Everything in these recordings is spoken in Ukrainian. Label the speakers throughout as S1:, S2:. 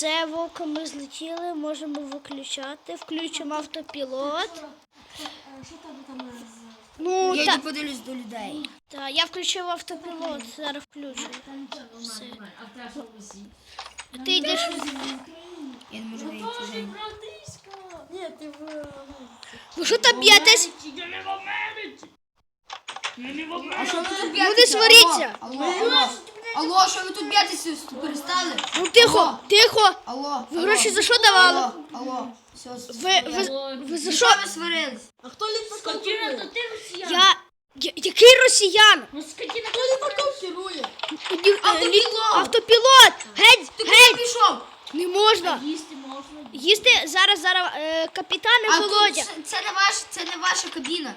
S1: Все, вовка, ми злетіли, можемо виключати. Включимо автопілот.
S2: Що там там
S1: Ну,
S3: Я
S1: та,
S3: йду подивлюсь до людей.
S1: та, я включив автопілот, зараз включу. Все. А ти йдеш.
S3: Я не можу вийти.
S2: Ні, ти в... е,
S1: Ви що там б'єтесь?
S3: А що ви тут
S1: Ну не сваріться.
S3: Алло, алло. Алло, що ви тут б'єтеся? Перестали?
S1: Ну тихо, тихо.
S3: Алло.
S1: Ви
S3: алло.
S1: гроші за що давали?
S3: Алло, алло. Все,
S1: Ви, ви, ви за що?
S3: ви сварились?
S2: А хто літаком керує?
S1: Я. я- Який росіян?
S2: Хто літаком керує?
S1: Е,
S3: Автопілот.
S1: Автопілот! Геть,
S3: Ти куди
S1: геть!
S3: пішов?
S1: Не можна. Їсти зараз, зараз е, капітан і
S3: А тут це, це не ваш, це не ваша кабіна.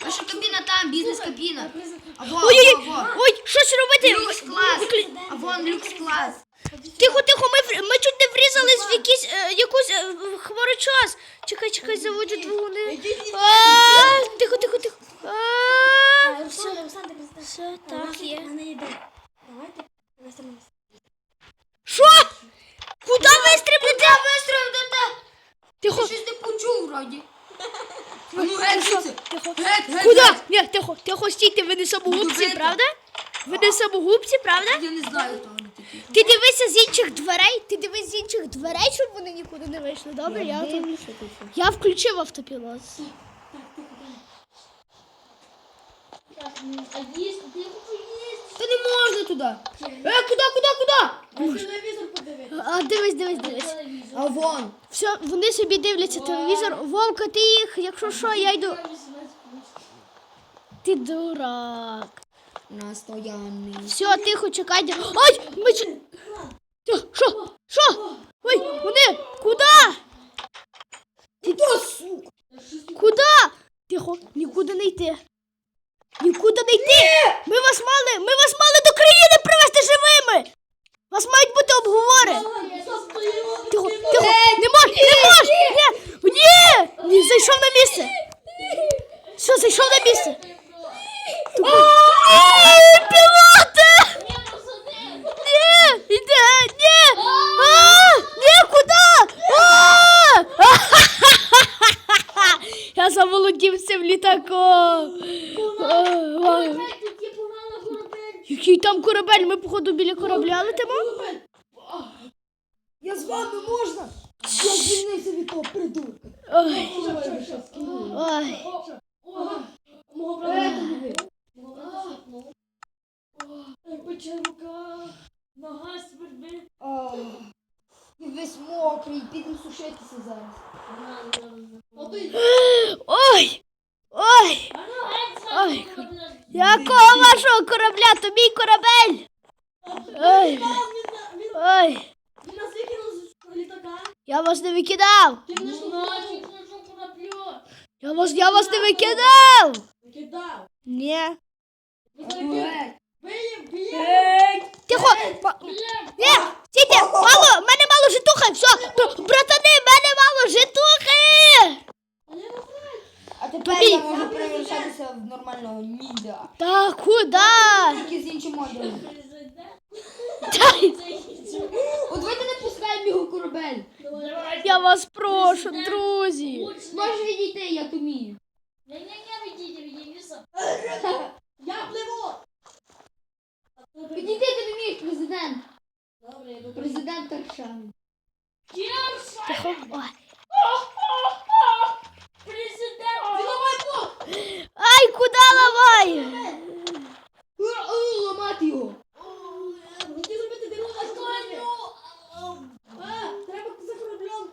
S3: Ваша кабіна там, бізнес-кабіна. А во,
S1: Ой-ой-ой,
S3: во, во.
S1: ой, щось робити.
S3: Люкс клас. А вон люкс клас.
S1: Тихо, тихо, ми, вр- ми чуть не врізались в якийсь, е, якусь е, в хмарочос. Чекай, чекай, заводжу двигуни. А, Тихо, тихо, тихо. А, Все,
S2: Олександр,
S1: все, так є.
S2: Давайте.
S1: Що? Куди вистрибнете?
S3: Вистрілите!
S1: Тихо,
S3: Щось не почув вроді. Ну геть звідси.
S1: тихо.
S3: Геть, геть,
S1: Куди?
S3: геть.
S1: Ні, тихо, тихо, стійте, ви не самогубці,
S3: Добити.
S1: правда? Ви не самогубці, правда?
S3: Я не знаю, хто вони такі.
S1: Ти дивися з інших дверей, ти дивись з інших дверей, щоб вони нікуди не вийшли. Добре, я, тут. Я включив автопілот.
S3: Та не можна туди. Е, куди, куди, куди?
S2: Телевізор подивитися.
S1: А дивись, дивись, дивись.
S3: А вон.
S1: Все, вони собі дивляться телевізор. Вовка, ти їх, якщо що, я йду. Ти дурак.
S3: Настоянний.
S1: Все, тихо, чекайте. Ой, ми ч... Що? Що? Ой, вони, куди?
S3: Куди, сука?
S1: Куди? Тихо, нікуди не йти. Нікуди не йти. Ми вас мали, ми вас мали до країни привезти живими. Вас мають бути обговори. Тихо, тихо, не мож, не мож. Ні, ні, ні, зайшов на місце. Все, зайшов на місце. Ай, пілоте! Ні, іде, ні! А, ні, куди? А! Я заволодів цим літаком. Ой, Який там корабель? Ми, походу, біля корабля летимо?
S3: Я з вами можна? Я звільнився від того придурка.
S1: Ой, ой.
S2: Мого брата. Нога свербить.
S3: І весь мокрий, підемо сушитися зараз.
S2: А ти...
S1: Ой! Ой! Ой! Якого вашого корабля? То мій корабель! Ой! Ой!
S2: Він нас викинув з літака.
S1: Я вас не викидав!
S2: Ти мене що нафіг, кораблю?
S1: Я вас, я вас не викидав!
S2: Викидав.
S1: Ні. Тихо! Ні! Стійте! Мало! В мене мало житухи! Все! То- Братани, в мене мало житухи!
S2: А я не знаю.
S3: А тепер
S1: Тобі.
S3: я можу перевертатися в нормального ніда.
S1: Та?
S3: Тільки з іншим одягом. От давайте не пускаємо його корабель.
S1: Я вас прошу, друзі!
S3: Можеш відійти, я то вмію.
S2: Не-не-не, ведите, ведите, Я пливу.
S3: Відійти ти не вмієш, президент. Президент Таршан.
S1: Тихо. Ой.
S2: Президент. Діловий блок.
S1: Ай, куди ламай?
S3: Ламати його.
S2: Хотів зробити діру на складі. А, треба за кораблем.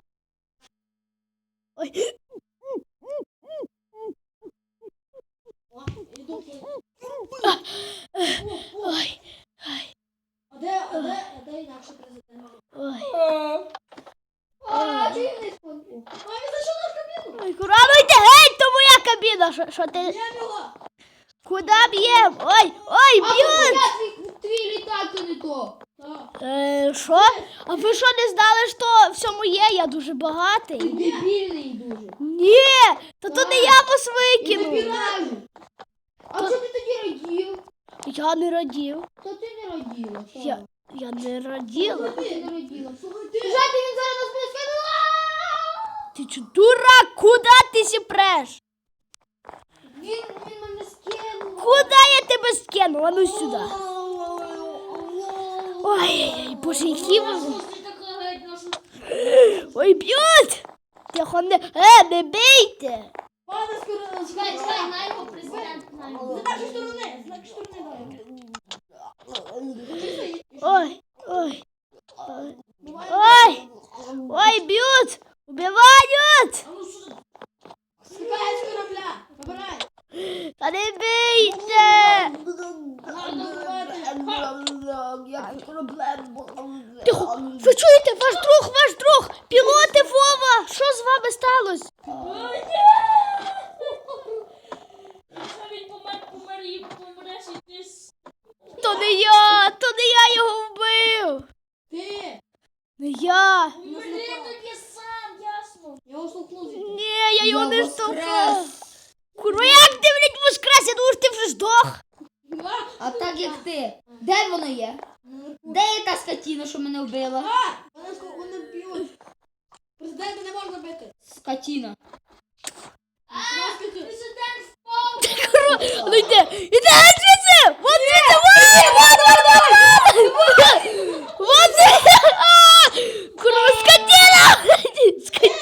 S1: Ой.
S2: О, іду.
S1: Ой.
S2: А де, а де, а де інакше президент?
S1: Ой.
S3: А, чи не спонтив?
S2: А, він зайшов на кабіну.
S1: Ой, курано йди геть, то моя кабіна. Що, що ти?
S2: Я його.
S1: Куди б'єм? Ой, ой,
S3: А,
S1: б'ють!
S3: я твій, твій літак то не то.
S1: Е, що? А ви що не знали, що все моє? Я дуже
S3: Ти
S1: багатий.
S3: дебільний дуже.
S1: Ні, та то не я вас
S3: І
S1: викинув.
S3: А що ти тоді радів?
S1: Я не радів.
S3: То ти не раділа.
S1: Я- Я не раділа.
S2: Ти не родила. Слухай, ти.
S3: Жати він зараз нас буде
S1: Ти чо, дурак, куди ти сіпреш?
S3: Він, він мене скинув.
S1: Куди я тебе скину? А ну сюди. Ой-ой-ой, боже, які
S2: нашу.
S1: Ой, б'ють! Тихо, не, е, не бийте!
S2: Пане скоро.
S3: Чекай, чекай, на його президент, на його.
S2: З нашої сторони, з нашої сторони дай.
S1: Ой, ой, ой, ой, ой, б'ють! Убивають!
S2: А ну що ти? Скакай з корабля. Набирай.
S1: Та не бийте!
S2: Гарно вбивати.
S1: Тихо, ви чуєте, ваш друг, ваш друг! Пілоти Вова! Що з вами сталося? То не я, то не я його вбив!
S2: Ти!
S1: Не я!
S2: Умри тоді сам, ясно. Я його штовхнув.
S1: Ні, я його не штовхав! Курва, як ти, блядь, воскрес? Я думав, ти вже здох!
S3: А так як ти. Де воно є? Де є та скотіна, що мене вбила?
S2: А! Вони ско- вони б'ють. Президента не можна бити.
S3: Скотіна.
S2: Президент
S1: Курва, ну йде, іде звідси! Вон звідси, вон, вон, вон, вон, вон! Вон звідси! А! Курва, скотина! Ска-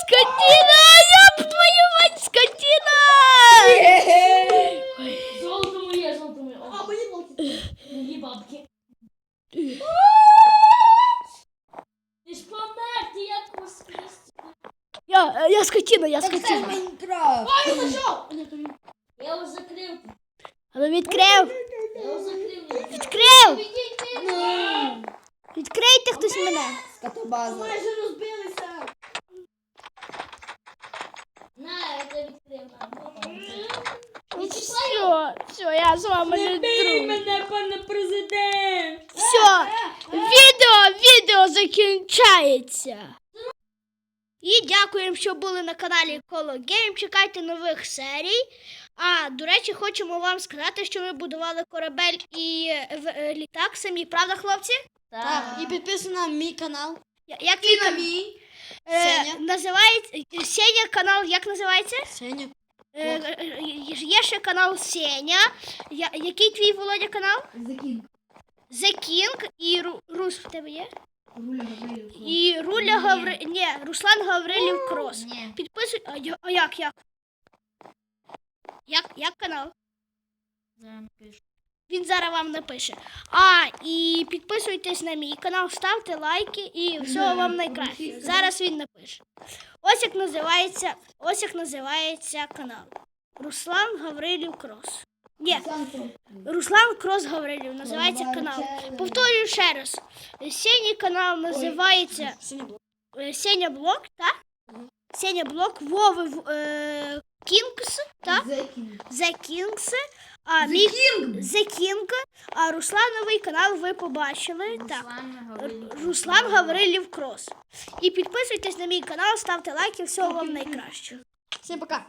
S1: Скотина! Ёб твою мать, скотина!
S2: Золото моє, золото моє. А, мої бабки. Мої бабки. Ти ж помер, ти як воскрес.
S1: Я, я скотина, я
S3: Так це ж
S1: скотина.
S3: Майнкрафт.
S2: Я зайшов! Він. Я його закрив.
S1: А ну відкрив,
S2: Я його закрив.
S1: відкрив! Відкрийте хтось мене.
S3: Скотобаза.
S2: Майже розбилися. На, я тебе відкрив.
S1: Все, все, я з вами не друг.
S2: мене, пане президент!
S1: Закінчається. І дякуємо, що були на каналі Коло Гейм. Чекайте нових серій. А, до речі, хочемо вам сказати, що ми будували корабель і е, в- е, літак самі, правда, хлопці?
S3: Так,
S2: і підписано на мій канал.
S1: Я- Як твій кан-
S2: мій.
S1: Е,
S2: Сеня.
S1: називається Сеня канал, як називається?
S2: Сеня.
S1: Е, е, є ще канал Сеня. Я, який твій Володя канал?
S3: Закін.
S1: The King і Ру, Рус в тебе є?
S3: Руля Гаврилів.
S1: І Руля Гаври... Ні, Руслан Гаврилів Крос. Підписуй. А, я- а як, як? Як, як канал? Він зараз вам напише. А, і підписуйтесь на мій канал, ставте лайки і всього вам найкраще. Зараз він напише. Ось як називається, ось як називається канал. Руслан Гаврилів Крос. Ні, Руслан Крос Гаврилів називається канал. Повторюю ще раз. Синій канал називається
S2: Сеня блок.
S1: Блок, так? Сеня Блок, Вови е, Кінгс, так? The Kings, а мій The King, а Руслановий канал ви побачили. Так. Руслан Гаврилів Крос. І підписуйтесь на мій канал, ставте лайки, всього вам найкращого.
S2: Всім пока.